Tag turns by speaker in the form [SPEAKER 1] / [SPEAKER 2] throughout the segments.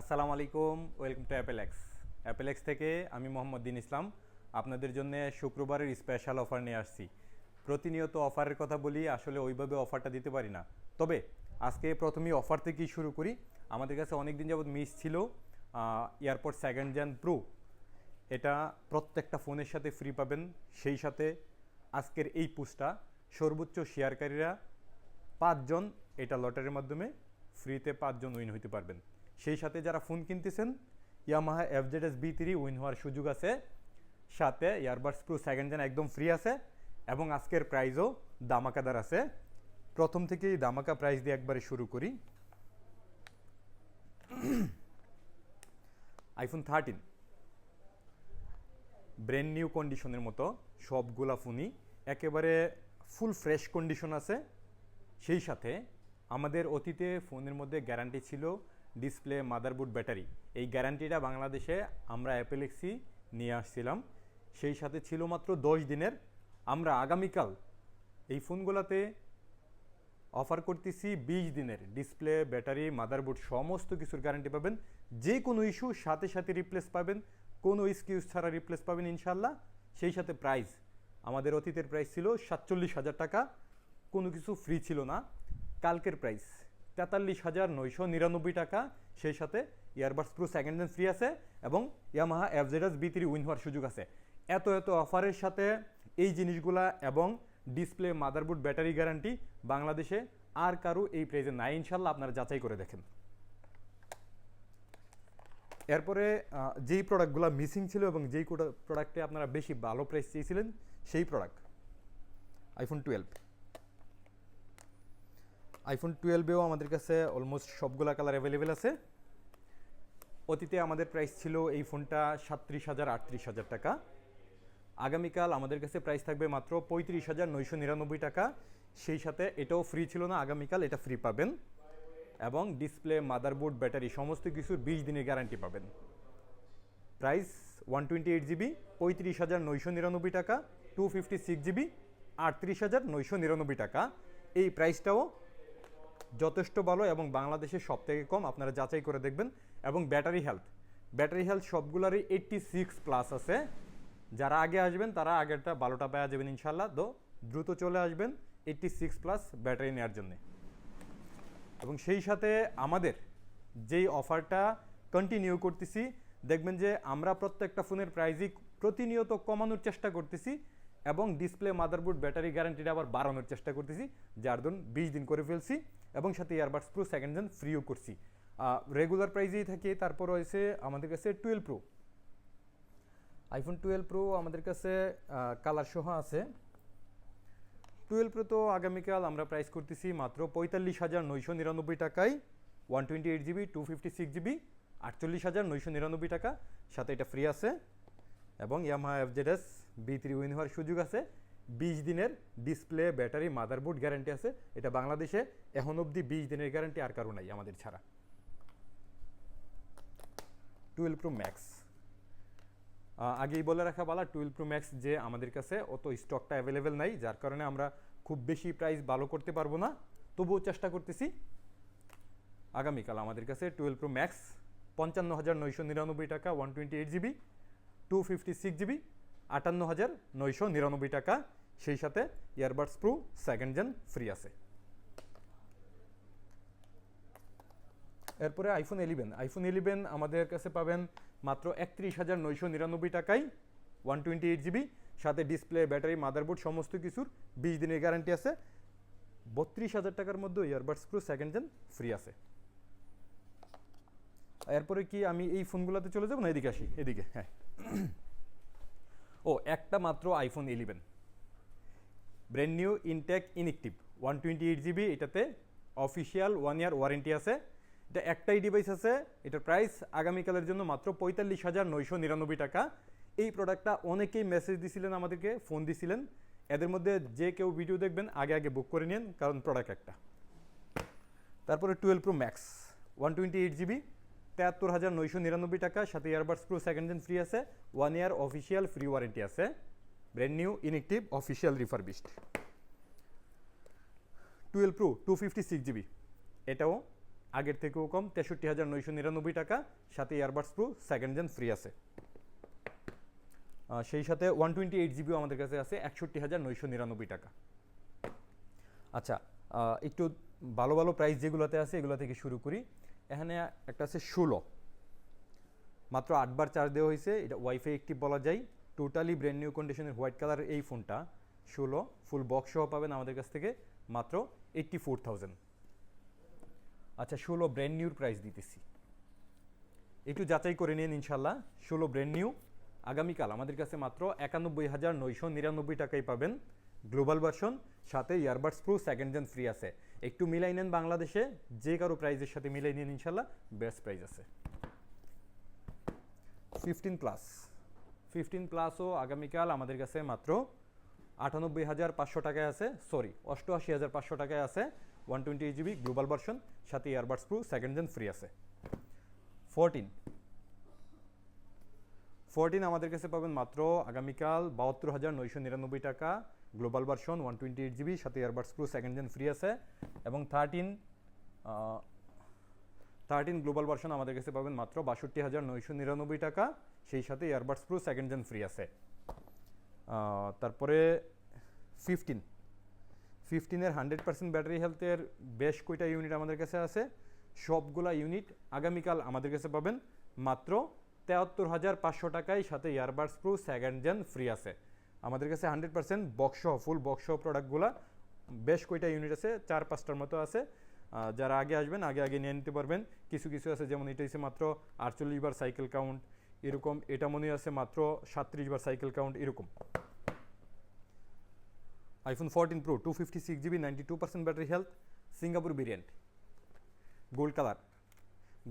[SPEAKER 1] আসসালামু আলাইকুম, welcome to অ্যাপেলেক্স। অ্যাপেলেক্স থেকে আমি মোহাম্মদ দিন ইসলাম। আপনাদের জন্য শুক্রবারের স্পেশাল অফার নিয়ে আসছি। প্রতিনিয়ত অফারের কথা বলি, আসলে ওইভাবে অফারটা দিতে পারি না। তবে, আজকে প্রথমেই অফার থেকেই শুরু করি। আমাদের কাছে অনেক দিন যাবৎ মিস ছিল এয়ারপোর্ট সেকেন্ড জেন প্রো এটা প্রত্যেকটা ফোনের সাথে ফ্রি পাবেন। সেই সাথে আজকের এই পুস্টটা সর্বোচ্চ শেয়ারকারীরা পাঁচজন, এটা লটারির মাধ্যমে ফ্রিতে পাঁচজন উইন হইতে পারবেন। সেই সাথে যারা phone কিনতেছেন Yamaha F Z FZS V three win হওয়ার সুযোগ আছে। সাথে ইয়ারবাডস প্রো সেকেন্ড জেন একদম ফ্রি আছে এবং আজকের প্রাইজও দামাকাদার আছে। প্রথম থেকেই দামাকা প্রাইস দিয়ে একবারে শুরু করি। আইফোন থার্টিন ব্র্যান্ড নিউ কন্ডিশনের মতো, সবগুলা ফোনই একেবারে ফুল ফ্রেশ কন্ডিশন আছে। সেই সাথে আমাদের অতীতে ফোনের মধ্যে গ্যারান্টি ছিল ডিসপ্লে মাদারবোর্ড ব্যাটারি এই গ্যারান্টিটা বাংলাদেশে আমরা অ্যাপেলেক্সি নিয়ে আসছিলাম। সেই সাথে ছিল মাত্র দশ দিনের। আমরা আগামীকাল এই ফোনগুলোতে অফার করতেছি বিশ দিনের। ডিসপ্লে ব্যাটারি মাদারবোর্ড সমস্ত কিছুর গ্যারান্টি পাবেন। যে কোনো ইস্যু সাথে সাথে রিপ্লেস পাবেন। কোনো এক্সকিউজ ছাড়া রিপ্লেস পাবেন ইনশাল্লাহ সেই সাথে প্রাইস আমাদের অতীতের প্রাইস ছিল সাতচল্লিশ হাজার টাকা। কোনো কিছু ফ্রি ছিল না। কালকের প্রাইস তেতাল্লিশ হাজার নয়শো নিরানব্বই টাকা। সেই সাথে earbuds pro second hand free আছে এবং Yamaha FZS V three win হওয়ার সুযোগ আছে। এত এত অফারের সাথে এই জিনিসগুলা এবং ডিসপ্লে মাদারবোর্ড ব্যাটারি গ্যারান্টি বাংলাদেশে আর কারও এই প্রাইজে নাই। ইনশাল্লাহ আপনারা যাচাই করে দেখেন। এরপরে যেই প্রোডাক্টগুলো মিসিং ছিল এবং যেই প্রোডাক্টে আপনারা বেশি ভালো প্রাইস চেয়েছিলেন, সেই প্রোডাক্ট আইফোন টুয়েলভ আইফোন টুয়েলভেও আমাদের কাছে অলমোস্ট সবগুলা কালার অ্যাভেলেবেল আছে। অতীতে আমাদের প্রাইস ছিল এই ফোনটা সাতত্রিশ হাজার আটত্রিশ হাজার টাকা। আগামীকাল আমাদের কাছে প্রাইস থাকবে মাত্র পঁয়ত্রিশ হাজার নয়শো নিরানব্বই টাকা। সেই সাথে এটাও ফ্রি ছিল না, আগামীকাল এটা ফ্রি পাবেন। এবং ডিসপ্লে মাদারবোর্ড ব্যাটারি সমস্ত কিছুর বিশ দিনের গ্যারান্টি পাবেন। Price one twenty eight GB পঁয়ত্রিশ হাজার নয়শো নিরানব্বই টাকা টু ফিফটি সিক্স জিবি আটত্রিশ হাজার নয়শো নিরানব্বই টাকা। এই প্রাইসটাও যথেষ্ট ভালো এবং বাংলাদেশের সব থেকে কম আপনারা যাচাই করে দেখবেন এবং ব্যাটারি হেলথ। ব্যাটারি হেলথ সবগুলোরই এইট্টি সিক্স প্লাস আছে। যারা আগে আসবেন তারা আগেরটা ভালোটা পাওয়া যাবেন ইনশাল্লাহ তো দ্রুত চলে আসবেন এইট্টি সিক্স প্লাস ব্যাটারি নেওয়ার জন্যে। এবং সেই সাথে আমাদের যেই অফারটা কন্টিনিউ করতেছি, দেখবেন যে আমরা প্রত্যেকটা ফোনের প্রাইজই প্রতিনিয়ত কমানোর চেষ্টা করতেছি এবং ডিসপ্লে মাদারবোর্ড ব্যাটারি গ্যারান্টিটা আবার বাড়ানোর চেষ্টা করতেছি। যার ধরুন বিশ দিন করে ফেলছি। এবং সাথে ইয়ারবাডস প্রো সেকেন্ড জেন ফ্রিও করছি। রেগুলার প্রাইজেই থাকে, তারপর রয়েছে আমাদের কাছে twelve pro iPhone twelve pro আমাদের কাছে কালার সহ আছে। টুয়েলভ প্রো তো আগামীকাল আমরা প্রাইস করতেছি মাত্র পঁয়তাল্লিশ হাজার নয়শো নিরানব্বই টাকায়। One twenty eight GB two fifty six GB আটচল্লিশ হাজার নয়শো নিরানব্বই টাকা। সাথে এটা ফ্রি আছে। এবং Yamaha FZS V three win হওয়ার সুযোগ আছে। বিশ দিনের ডিসপ্লে ব্যাটারি মাদারবোর্ড গ্যারান্টি আছে। এটা বাংলাদেশে এখন অবধি বিশ দিনের গ্যারান্টি আর কারও নাই আমাদের ছাড়া। টুয়েলভ প্রো ম্যাক্স আগেই বলে রাখা বলা টুয়েলভ প্রো ম্যাক্স যে আমাদের কাছে অত স্টকটা অ্যাভেলেবেল নাই, যার কারণে আমরা খুব বেশি প্রাইস ভালো করতে পারব না। তবুও চেষ্টা করতেছি। আগামীকাল আমাদের কাছে টুয়েলভ প্রো ম্যাক্স পঞ্চান্ন হাজার নয়শো নিরানব্বই টাকা one twenty eight GB two fifty six GB আটান্ন হাজার নয়শো নিরানব্বই টাকা। সেই সাথে earbuds pro second gen free আছে। এরপরে আইফোন এলিভেন আইফোন এলিভেন আমাদের কাছে পাবেন মাত্র একত্রিশ হাজার নয়শো নিরানব্বই টাকায় ওয়ান টোয়েন্টি এইট জিবি সাথে ডিসপ্লে ব্যাটারি মাদারবোর্ড সমস্ত কিছুর বিশ দিনের গ্যারান্টি আছে। বত্রিশ হাজার টাকার মধ্যে earbuds pro second gen free আছে। এরপরে কি আমি এই ফোনগুলোতে চলে যাব না? এদিকে আসি, এদিকে হ্যাঁ। ও, একটা মাত্র iPhone eleven brand new intact inactive one twenty eight GB এটাতে অফিসিয়াল ওয়ান ইয়ার ওয়ারেন্টি আছে। এটা একটাই ডিভাইস আছে, এটার প্রাইস আগামীকালের জন্য মাত্র পঁয়তাল্লিশ হাজার নয়শো নিরানব্বই টাকা। এই প্রোডাক্টটা অনেকেই মেসেজ দিছিলেন আমাদেরকে ফোন দিছিলেন। এদের মধ্যে যে কেউ ভিডিও দেখবেন, আগে আগে বুক করে নিন, কারণ প্রোডাক্ট একটা। তারপরে twelve pro max one twenty eight GB তেহাত্তর হাজার নয়শো নিরানব্বই টাকা। সাথে earbuds pro second gen free আছে one year official free warranty আছে। Inactive official refurbished twelve pro two fifty six GB এটাও আগের থেকেও কম, তেষট্টি হাজার নয়শো নিরানব্বই টাকা। সাথে earbuds pro second gen free আছে। সেই সাথে ওয়ান টোয়েন্টি এইট জিবিও আমাদের কাছে আছে, একষট্টি হাজার নয়শো নিরানব্বই টাকা। আচ্ছা একটু ভালো ভালো প্রাইস যেগুলোতে আছে, এগুলো থেকে শুরু করি। এখানে একটা আছে ষোলো। মাত্র আটবার চার্জ দেওয়া হয়েছে, এটা ওয়াইফাই একটিভ বলা যায়। টোটালি ব্র্যান্ড নিউ কন্ডিশনের হোয়াইট কালারের এই ফোনটা ষোলো ফুল বক্স সহ পাবেন আমাদের কাছ থেকে মাত্র এইট্টি ফোর থাউজেন্ড আচ্ছা ষোলো ব্র্যান্ড নিউর প্রাইস দিতেছি। একটু যাচাই করে নিন ইনশাল্লাহ ষোলো ব্র্যান্ড নিউ আগামীকাল আমাদের কাছে মাত্র একানব্বই হাজার নয়শো নিরানব্বই টাকাই পাবেন গ্লোবাল ভার্সন, সাথে earbuds pro second gen free আছে। একটু মিলাই নেন বাংলাদেশে, যে কারও প্রাইজের সাথে মিলাই নিন ইনশাল্লাহ বেস্ট প্রাইস আছে। ফিফটিন প্লাস ফিফটিন প্লাসও আগামীকাল আমাদের কাছে মাত্র আটানব্বই হাজার পাঁচশো টাকায় আছে সরি অষ্টআশি হাজার পাঁচশো টাকায় আছে one twenty eight GB global version সাথে earbuds pro second gen free আছে। ফোরটিন ফোরটিন আমাদের কাছে পাবেন মাত্র আগামীকাল বাহাত্তর হাজার নয়শো নিরানব্বই টাকা global version one twenty eight GB সাথে earbuds pro second gen free আছে, এবং থার্টিন থার্টিন গ্লোবাল ভার্সন আমাদের কাছে পাবেন মাত্র বাষট্টি হাজার নয়শো নিরানব্বই টাকা সেই সাথে earbuds pro second gen free আছে। তারপরে ফিফটিন ফিফটিনের হান্ড্রেড পার্সেন্ট ব্যাটারি হেলথের বেশ কয়টা ইউনিট আমাদের কাছে আছে? সবগুলা ইউনিট আগামীকাল আমাদের কাছে পাবেন। মাত্র তেহাত্তর হাজার পাঁচশো টাকায় সাথে earbuds pro second gen free আছে। আমাদের কাছে hundred percent box full box প্রোডাক্টগুলা বেশ কয়টা ইউনিট আছে? চার পাঁচটার মতো আছে। যারা আগে আসবেন, আগে আগে নিয়ে নিতে পারবেন। কিছু কিছু আছে, যেমন এটা হচ্ছে মাত্র আটচল্লিশ বার সাইকেল কাউন্ট এরকম, এটা মনে আছে মাত্র সাতত্রিশ বার সাইকেল কাউন্ট এরকম। IPhone fourteen pro two fifty six GB ninety two percent battery health Singapore variant gold colour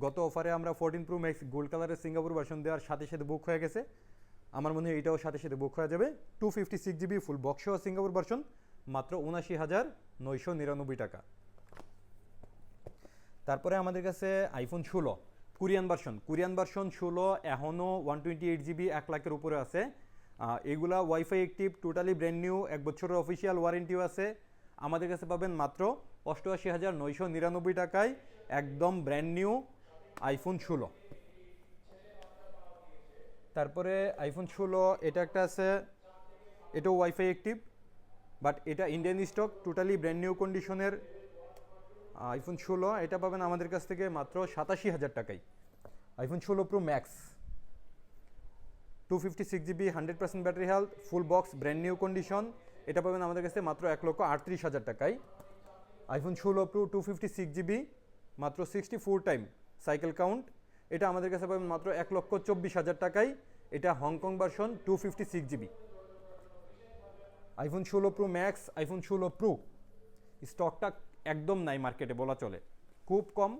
[SPEAKER 1] গত অফারে আমরা ফোরটিন প্রো ম্যাক্স গোল্ড কালারের সিঙ্গাপুর ভার্সন দেওয়ার সাথে সাথে বুক হয়ে গেছে। আমার মনে হয় এটাও সাথে সাথে বুক হয়ে যাবে। Two fifty six GB full box সহ সিঙ্গাপুর ভার্সন মাত্র উনাশি হাজার নয়শো নিরানব্বই টাকা। তারপরে আমাদের কাছে আইফোন ষোলো। Korean version. কোরিয়ান ভার্সন ষোলো এখনও ওয়ান টোয়েন্টি এইট জিবি এক লাখের উপরে আছে। এগুলা WiFi active totally brand new এক বছরের অফিসিয়াল ওয়ারেন্টিও আছে। আমাদের কাছে পাবেন মাত্র অষ্টআশি হাজার নয়শো নিরানব্বই টাকায়, একদম ব্র্যান্ড নিউ আইফোন ষোলো। তারপরে আইফোন ষোলো, এটা একটা আছে, এটাও ওয়াইফাই অ্যাক্টিভ বাট এটা Indian stock totally brand new কন্ডিশনের আইফোন ষোলো, এটা পাবেন আমাদের কাছ থেকে মাত্র সাতাশি হাজার টাকায়। আইফোন ষোলো pro max two fifty six GB hundred percent battery health full box brand new condition এটা পাবেন আমাদের কাছে মাত্র এক লক্ষ আটত্রিশ হাজার টাকায়। আইফোন ষোলো pro two fifty six GB মাত্র sixty four time cycle count এটা আমাদের কাছে পাবেন মাত্র এক লক্ষ চব্বিশ হাজার টাকায়, এটা Hong Kong version two fifty six GB iPhone ষোলো প্রো ম্যাক্স আইফোন ষোলো প্রো স্টকটা একদম নাই মার্কেটে বলা চলে। খুব কম।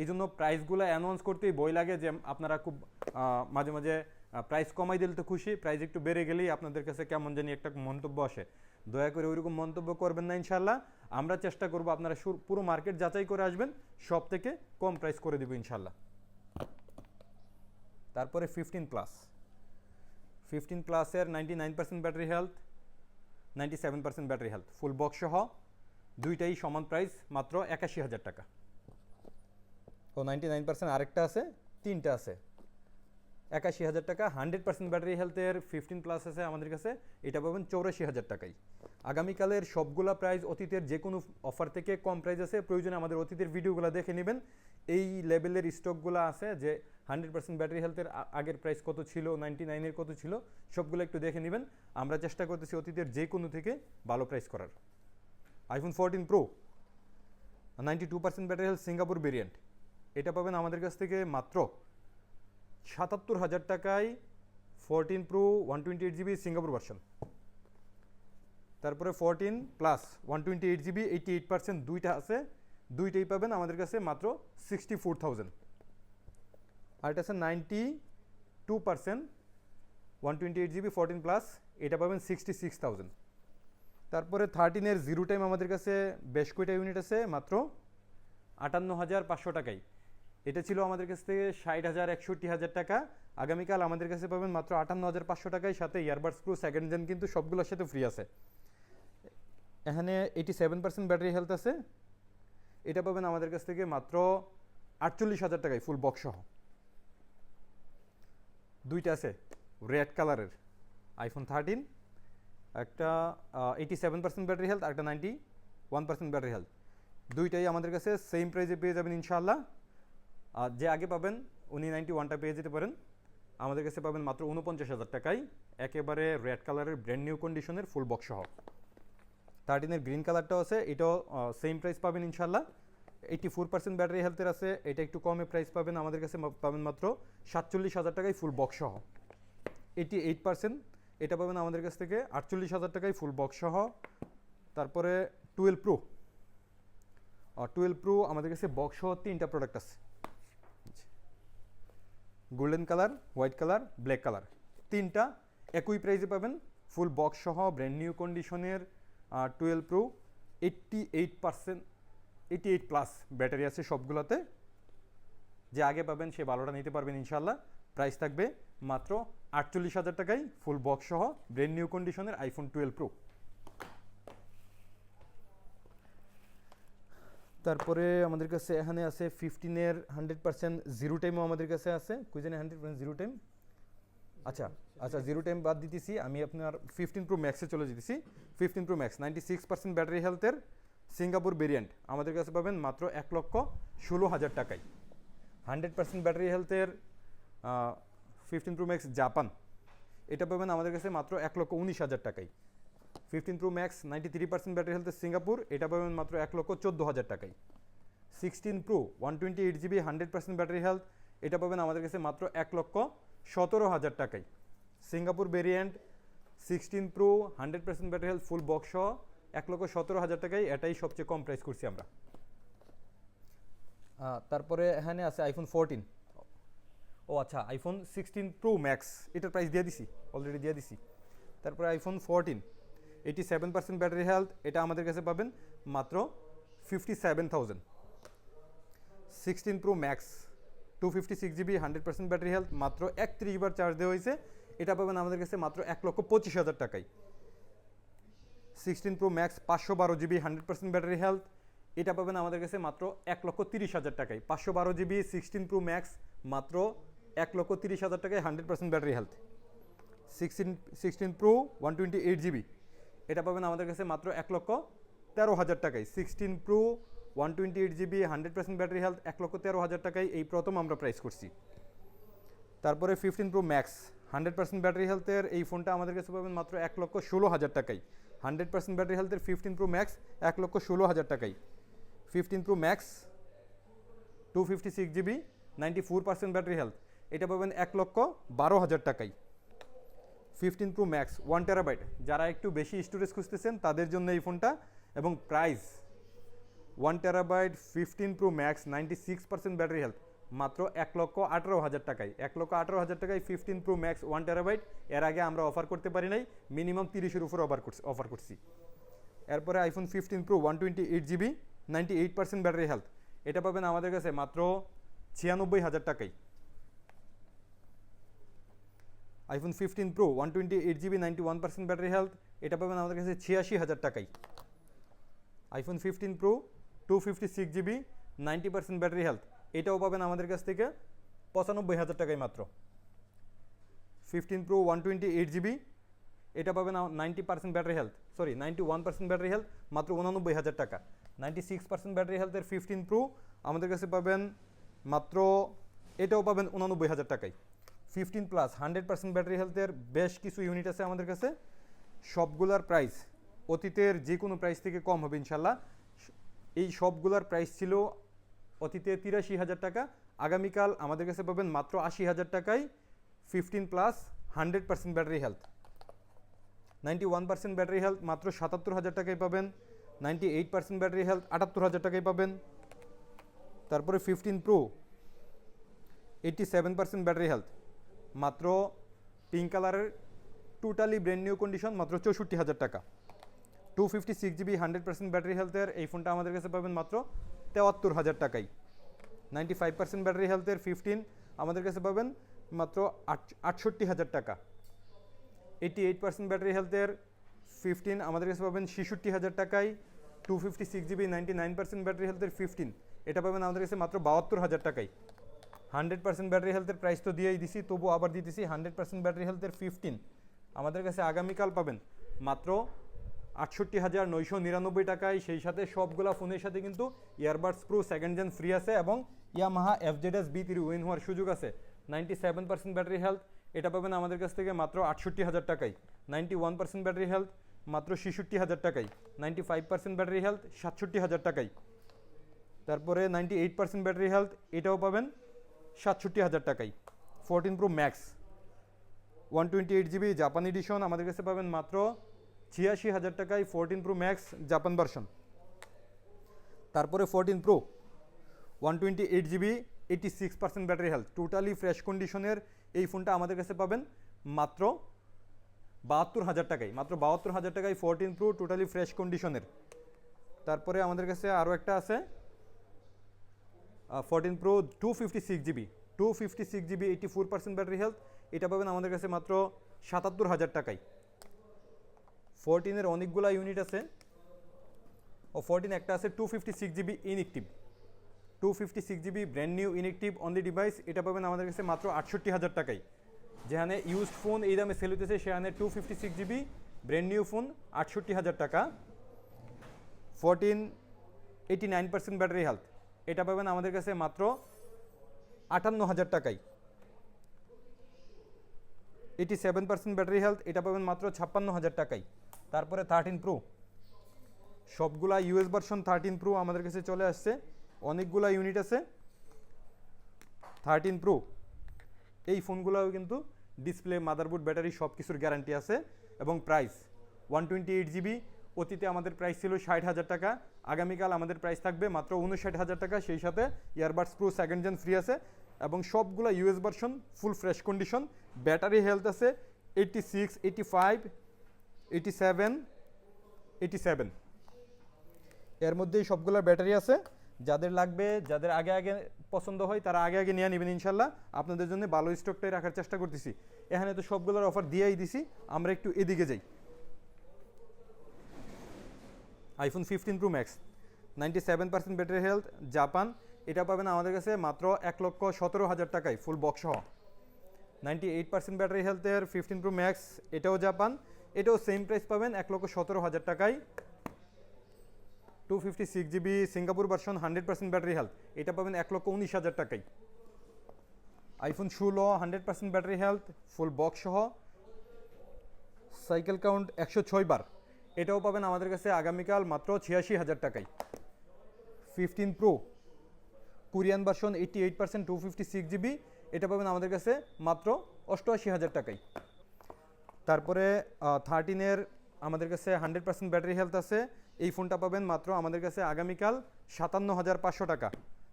[SPEAKER 1] এই জন্য প্রাইসগুলো অ্যানাউন্স করতেই বই লাগে যে আপনারা খুব মাঝে মাঝে প্রাইস কমাই দিলে তো খুশি প্রাইস একটু বেড়ে গেলেই আপনাদের কাছে কেমন জানি একটা মন্তব্য আসে। দয়া করে ওইরকম মন্তব্য করবেন না ইনশাল্লাহ আমরা চেষ্টা করব আপনারা পুরো মার্কেট যাচাই করে আসবেন, সব থেকে কম প্রাইস করে দেবো ইনশাল্লাহ তারপরে ফিফটিন প্লাস ফিফটিন প্লাসের ninety nine percent battery health ninety seven percent battery health full box সহ। দুইটাই সমান প্রাইস মাত্র একাশি হাজার টাকা। ও নাইনটি নাইন পার্সেন্ট আরেকটা আছে, তিনটা আছে। একাশি হাজার টাকা হান্ড্রেড পার্সেন্ট ব্যাটারি হেলথের ফিফটিন প্লাস আছে আমাদের কাছে, এটা পাবেন চৌরাশি হাজার টাকাই আগামীকালের সবগুলা প্রাইস অতীতের যে কোনো অফার থেকে কম প্রাইস আছে, প্রয়োজনে আমাদের অতীতের ভিডিওগুলো দেখে নেবেন। এই লেভেলের স্টকগুলো আছে যে হান্ড্রেড পার্সেন্ট ব্যাটারি হেলথের আগের প্রাইস কত ছিল নাইনটি নাইনের কত ছিল, সবগুলো একটু দেখে নেবেন। আমরা চেষ্টা করতেছি অতীতের যে কোনো থেকে ভালো প্রাইস করার। IPhone fourteen pro ninety two percent battery health Singapore variant এটা পাবেন আমাদের কাছ থেকে মাত্র সাতাত্তর হাজার টাকায় fourteen pro one twenty eight GB Singapore version তারপরে fourteen plus one twenty eight GB eighty eight percent দুইটা আছে, দুইটাই পাবেন আমাদের কাছে মাত্র সিক্সটি ফোর থাউজেন্ড আর এটা আছে ninety two percent one twenty eight GB fourteen plus এটা পাবেন সিক্সটি সিক্স থাউজেন্ড তারপরে থার্টিনের জিরো টাইম আমাদের কাছে বেশ কয়টা ইউনিট আছে, মাত্র আটান্ন হাজার পাঁচশো টাকাই। এটা ছিল আমাদের কাছ থেকে ষাট হাজার, একষট্টি হাজার টাকা। আগামীকাল আমাদের কাছে পাবেন মাত্র আটান্ন হাজার পাঁচশো টাকায় সাথে ইয়ারবাডস প্রো সেকেন্ড জেন কিন্তু সবগুলোর সাথে ফ্রি আছে। এখানে eighty seven percent battery health আছে। এটা পাবেন আমাদের কাছ থেকে মাত্র আটচল্লিশ হাজার টাকায় ফুল বক্স সহ। দুইটা আছে রেড কালারের আইফোন থার্টিন একটা eighty seven percent battery health একটা ninety one percent battery health দুইটাই আমাদের কাছে সেম প্রাইসে পেয়ে যাবেন ইনশাআল্লাহ। আর যে আগে পাবেন, উনি নাইনটি ওয়ানটা পেয়ে যেতে পারেন। আমাদের কাছে পাবেন মাত্র উনপঞ্চাশ হাজার টাকায়। একেবারে রেড কালারের ব্র্যান্ড নিউ কন্ডিশনের ফুল বক্স সহ। থার্টিনের গ্রিন কালারটাও আছে, এটাও সেম প্রাইস পাবেন ইনশাল্লাহ এইটি ফোর পার্সেন্ট ব্যাটারি হেলথের আছে, এটা একটু কমে প্রাইস পাবেন। আমাদের কাছে পাবেন মাত্র সাতচল্লিশ হাজার টাকায় ফুল বক্স সহ। এইটি এইট পার্সেন্ট এটা পাবেন আমাদের কাছ থেকে আটচল্লিশ হাজার টাকায় ফুল বক্স সহ। তারপরে টুয়েলভ প্রো টুয়েলভ প্রো আমাদের কাছে বক্স সহ তিনটা প্রোডাক্ট আছে। Golden colour white colour black colour তিনটা একই প্রাইসে পাবেন ফুল বক্স সহ ব্র্যান্ড নিউ কন্ডিশনের twelve pro eighty eight percent eighty eight plus battery আছে সবগুলোতে। যে আগে পাবেন সে ভালোটা নিতে পারবেন ইনশাল্লাহ প্রাইস থাকবে মাত্র আটচল্লিশ হাজার টাকায় ফুল বক্স সহ ব্র্যান্ড নিউ কন্ডিশনের আইফোন টুয়েলভ প্রো তারপরে আমাদের কাছে এখানে আছে ফিফটিনের হান্ড্রেড পার্সেন্ট জিরো টাইমও আমাদের কাছে আছে। কুইজেনে হান্ড্রেড পার্সেন্ট জিরো টাইম আচ্ছা আচ্ছা জিরো টাইম বাদ দিতেছি। আমি আপনার ফিফটিন প্রো ম্যাক্সে চলে যেতেছি। Fifteen pro max ninety six percent battery হেলথের সিঙ্গাপুর ভেরিয়েন্ট আমাদের কাছে পাবেন মাত্র এক লক্ষ ষোলো হাজার টাকায়। হান্ড্রেড পার্সেন্ট ব্যাটারি হেলথের ফিফটিন প্রো ম্যাক্স জাপান এটা পাবেন আমাদের কাছে মাত্র এক লক্ষ উনিশ হাজার টাকায়। Fifteen pro max ninety three percent battery health Singapore এটা পাবেন মাত্র এক লক্ষ চোদ্দ হাজার টাকায়। Sixteen pro one twenty eight GB hundred percent battery health এটা পাবেন আমাদের কাছে মাত্র এক লক্ষ সতেরো হাজার টাকায়। Singapore variant sixteen pro hundred percent battery health full box সহ এক লক্ষ সতেরো হাজার টাকায়, এটাই সবচেয়ে কম প্রাইস করছি আমরা। তারপরে এখানে আছে আইফোন ফোরটিন ও আচ্ছা আইফোন সিক্সটিন প্রো ম্যাক্স এটার প্রাইস দিয়ে দিছি অলরেডি দিয়ে দিছি। তারপরে iPhone fourteen eighty seven percent battery health এটা আমাদের কাছে পাবেন মাত্র fifty seven thousand sixteen pro max two fifty six GB hundred percent battery health মাত্র একত্রিশ বার চার্জ দেওয়া হয়েছে, এটা পাবেন আমাদের কাছে মাত্র এক লক্ষ পঁচিশ হাজার টাকায়। সিক্সটিন প্রো ম্যাক্স পাঁচশো বারো GB hundred percent battery health এটা পাবেন আমাদের কাছে মাত্র এক লক্ষ তিরিশ হাজার টাকায়। পাঁচশো বারো জিবি সিক্সটিন প্রো ম্যাক্স মাত্র এক লক্ষ তিরিশ হাজার টাকায় hundred percent battery health sixteen sixteen pro one twenty eight GB এটা পাবেন আমাদের কাছে মাত্র এক লক্ষ তেরো হাজার টাকায়। Sixteen pro one twenty eight GB hundred percent battery health এক লক্ষ তেরো হাজার টাকায় এই প্রথম আমরা প্রাইস করছি। তারপরে fifteen pro max hundred percent battery হেলথের এই ফোনটা আমাদের কাছে পাবেন মাত্র এক লক্ষ ষোলো হাজার টাকায়। হান্ড্রেড পার্সেন্ট ব্যাটারি হেলথের ফিফটিন প্রো ম্যাক্স এক লক্ষ ষোলো হাজার টাকায়। Fifteen pro max two fifty six GB ninety four percent battery health এটা পাবেন এক লক্ষ বারো হাজার টাকায় fifteen pro max one terabyte যারা একটু বেশি স্টোরেজ খুঁজতেছেন, তাদের জন্য এই ফোনটা। এবং price one terabyte fifteen pro max ninety six percent battery health মাত্র এক লক্ষ আঠারো হাজার টাকায় এক লক্ষ আঠারো হাজার টাকায় fifteen pro max one terabyte এর আগে আমরা অফার করতে পারি নাই। মিনিমাম তিরিশের উপর অফার করছি অফার করছি। এরপরে iPhone fifteen pro one twenty eight GB ninety eight percent battery health এটা পাবেন আমাদের কাছে মাত্র ছিয়ানব্বই হাজার টাকায় iPhone fifteen pro one twenty eight GB ninety one percent battery health এটা পাবেন আমাদের কাছে ছিয়াশি হাজার টাকায়। IPhone fifteen pro two fifty six GB ninety percent battery health এটাও পাবেন আমাদের কাছ থেকে পঁচানব্বই হাজার টাকায় মাত্র। Fifteen pro one twenty eight GB এটা পাবেন ninety percent battery health sorry ninety one percent battery health মাত্র উনানব্বই হাজার টাকা। নাইনটি সিক্স পার্সেন্ট ব্যাটারি হেলথের ফিফটিন প্রো আমাদের কাছে পাবেন মাত্র, এটাও পাবেন উনানব্বই হাজার টাকায়। Fifteen plus, hundred percent battery হেলথের বেশ কিছু ইউনিট আছে আমাদের কাছে। সবগুলার প্রাইস অতীতের যে কোনো প্রাইস থেকে কম হবে ইনশাল্লাহ। এই সবগুলার প্রাইস ছিল অতীতে তিরাশি হাজার টাকা, আগামীকাল আমাদের কাছে পাবেন মাত্র আশি হাজার টাকায় fifteen plus, hundred percent battery health. Ninety one percent battery health মাত্র সাতাত্তর হাজার টাকায় পাবেন, ninety eight percent battery health আটাত্তর হাজার টাকায় পাবেন। তারপরে fifteen pro, eighty seven percent battery health. মাত্র পিঙ্ক কালারের টোটালি ব্র্যান্ড নিউ কন্ডিশন মাত্র চৌষট্টি হাজার টাকা। Two fifty six GB hundred percent battery হেলথের এই ফোনটা আমাদের কাছে পাবেন মাত্র তেয়াত্তর হাজার টাকাই। নাইনটি ফাইভ পার্সেন্ট ব্যাটারি হেলথের ফিফটিন আমাদের কাছে পাবেন মাত্র আট- আটষট্টি হাজার টাকা। এইটি এইট পার্সেন্ট ব্যাটারি হেলথের ফিফটিন আমাদের কাছে পাবেন ছেষট্টি হাজার টাকায় two fifty six GB ninety nine percent battery হেলথের ফিফটিন এটা পাবেন আমাদের কাছে মাত্র বাহাত্তর হাজার টাকায় হান্ড্রেড পার্সেন্ট ব্যাটারি হেলথের প্রাইস তো দিয়েই দিছি, তবু আবার দিতেছি হান্ড্রেড পার্সেন্ট ব্যাটারি হেলথের ফিফটিন আমাদের কাছে আগামীকাল পাবেন মাত্র আটষট্টি হাজার নয়শো নিরানব্বই টাকায়। সেই সাথে সবগুলা ফোনের সাথে কিন্তু earbuds pro second gen free আছে এবং Yamaha FZS V three win হওয়ার সুযোগ আছে। Ninety seven percent battery health, এটা পাবেন আমাদের কাছ থেকে মাত্র আটষট্টি হাজার টাকায়। Ninety one percent battery health, মাত্র ছেষট্টি হাজার টাকায়। Ninety five percent battery health, সাতষট্টি হাজার টাকায়। তারপরে ninety eight percent battery health, এটাও পাবেন সাতষট্টি হাজার টাকায় fourteen pro max one twenty eight GB Japan edition আমাদের কাছে পাবেন মাত্র ছিয়াশি হাজার টাকায় fourteen pro max Japan version তারপরে fourteen pro one twenty eight GB eighty six percent battery health totally fresh কন্ডিশনের এই ফোনটা আমাদের কাছে পাবেন মাত্র বাহাত্তর হাজার টাকায়। মাত্র বাহাত্তর হাজার টাকায় ফোরটিন প্রো টোটালি ফ্রেশ কন্ডিশনের তারপরে আমাদের কাছে আরও একটা আছে fourteen pro two fifty six GB two fifty six GB eighty four percent battery health এটা পাবেন আমাদের কাছে মাত্র সাতাত্তর হাজার টাকায়। ফোরটিনের অনেকগুলা ইউনিট আছে। ও ফোরটিন একটা আছে two fifty six GB inactive two fifty six GB brand new inactive on the device এটা পাবেন আমাদের কাছে মাত্র আটষট্টি হাজার টাকায়। যেখানে ইউজড ফোন এই দামে সেল হইতেছে, সেখানে two fifty six GB brand new phone আটষট্টি হাজার টাকা। Fourteen eighty nine percent battery health এটা পাবেন আমাদের কাছে মাত্র আটান্ন হাজার টাকায় eighty seven percent battery health এটা পাবেন মাত্র ছাপ্পান্ন হাজার টাকায় তারপরে থার্টিন প্রো সবগুলা ইউএস ভার্সন থার্টিন প্রো আমাদের কাছে চলে আসছে। অনেকগুলা ইউনিট আছে। থার্টিন প্রো এই ফোনগুলোও কিন্তু ডিসপ্লে মাদারবোর্ড ব্যাটারি সব কিছুর গ্যারান্টি আছে। এবং price one twenty eight GB অতীতে আমাদের প্রাইস ছিল ষাট হাজার টাকা, আগামীকাল আমাদের প্রাইস থাকবে মাত্র উনষাট হাজার টাকা, সেই সাথে earbuds pro second gen free আছে এবং সবগুলো US version full fresh condition battery health আছে eighty six eighty five eighty seven eighty seven এর মধ্যেই সবগুলো ব্যাটারি আছে। যাদের লাগবে, যাদের আগে আগে পছন্দ হয়, তারা আগে আগে নিয়ে নেবেন ইনশাল্লাহ। আপনাদের জন্য ভালো স্টকটাই রাখার চেষ্টা করতেছি। এখানে তো সবগুলোর অফার দিয়েই দিছি। আমরা একটু এদিকে যাই। IPhone fifteen pro max ninety seven percent battery health Japan এটা পাবেন আমাদের কাছে মাত্র এক লক্ষ সতেরো হাজার টাকায় ফুল বক্স সহ। নাইনটি এইট পার্সেন্ট ব্যাটারি হেলথের ফিফটিন প্রো ম্যাক্স এটাও জাপান এটাও সেম প্রাইস পাবেন এক লক্ষ সতেরো হাজার টাকায়। Two fifty six GB Singapore version hundred percent battery health এটা পাবেন এক লক্ষ উনিশ হাজার টাকায়। আইফোন ষোলো hundred percent battery health full box সহ। সাইকেল কাউন্ট একশো ছয় বার। এটাও পাবেন আমাদের কাছে আগামীকাল মাত্র ছিয়াশি হাজার টাকায়। Fifteen pro Korean version eighty eight percent two fifty six GB এটা পাবেন আমাদের কাছে মাত্র অষ্টআশি হাজার টাকায়। তারপরে থার্টিনের আমাদের কাছে হান্ড্রেড পার্সেন্ট ব্যাটারি হেলথ আছে। এই ফোনটা পাবেন মাত্র আমাদের কাছে আগামীকাল সাতান্ন হাজার পাঁচশো টাকা।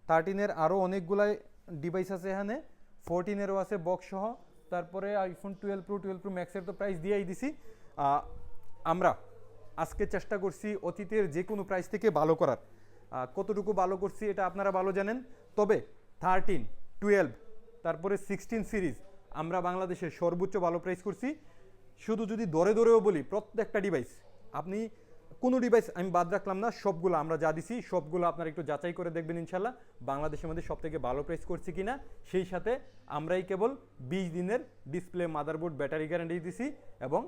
[SPEAKER 1] থার্টিনের আরও অনেকগুলাই ডিভাইস আছে এখানে। ফোরটিনেরও আছে বক্স সহ। তারপরে iPhone twelve pro twelve pro ম্যাক্সের তো প্রাইস দিয়েই দিছি। আমরা আজকে চেষ্টা করছি অতীতের যে কোনো প্রাইস থেকে ভালো করার। কতটুকু ভালো করছি এটা আপনারা ভালো জানেন। তবে থার্টিন টুয়েলভ তারপরে সিক্সটিন সিরিজ আমরা বাংলাদেশের সর্বোচ্চ ভালো প্রাইস করছি। শুধু যদি দরে দরেও বলি, প্রত্যেকটা ডিভাইস আপনি কোনো ডিভাইস আমি বাদ রাখলাম না, সবগুলো আমরা যা দিছি, সবগুলো আপনারা একটু যাচাই করে দেখবেন ইনশাল্লাহ বাংলাদেশের মধ্যে সব থেকে ভালো প্রাইস করছি কি না সেই সাথে আমরাই কেবল বিশ দিনের ডিসপ্লে মাদারবোর্ড ব্যাটারি গ্যারান্টি দিছি এবং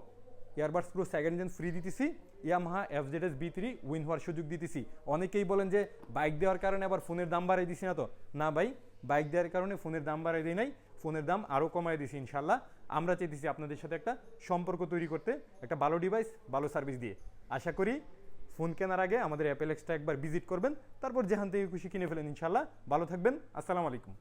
[SPEAKER 1] earbuds pro second gen free দিতেছি Yamaha F Z S V three win হওয়ার সুযোগ দিতেছি। অনেকেই বলেন যে বাইক দেওয়ার কারণে আবার ফোনের দাম বাড়াই দিছি না তো। না ভাই বাইক দেওয়ার কারণে ফোনের দাম বাড়াই দিই নাই, ফোনের দাম আরও কমাই দিছি ইনশাল্লাহ আমরা চাইতেছি আপনাদের সাথে একটা সম্পর্ক তৈরি করতে, একটা ভালো ডিভাইস ভালো সার্ভিস দিয়ে। আশা করি ফোন কেনার আগে আমাদের অ্যাপেল এক্সটা একবার ভিজিট করবেন, তারপর যেখান থেকে খুশি কিনে ফেলেন ইনশাল্লাহ ভালো থাকবেন, আসসালামু আলাইকুম।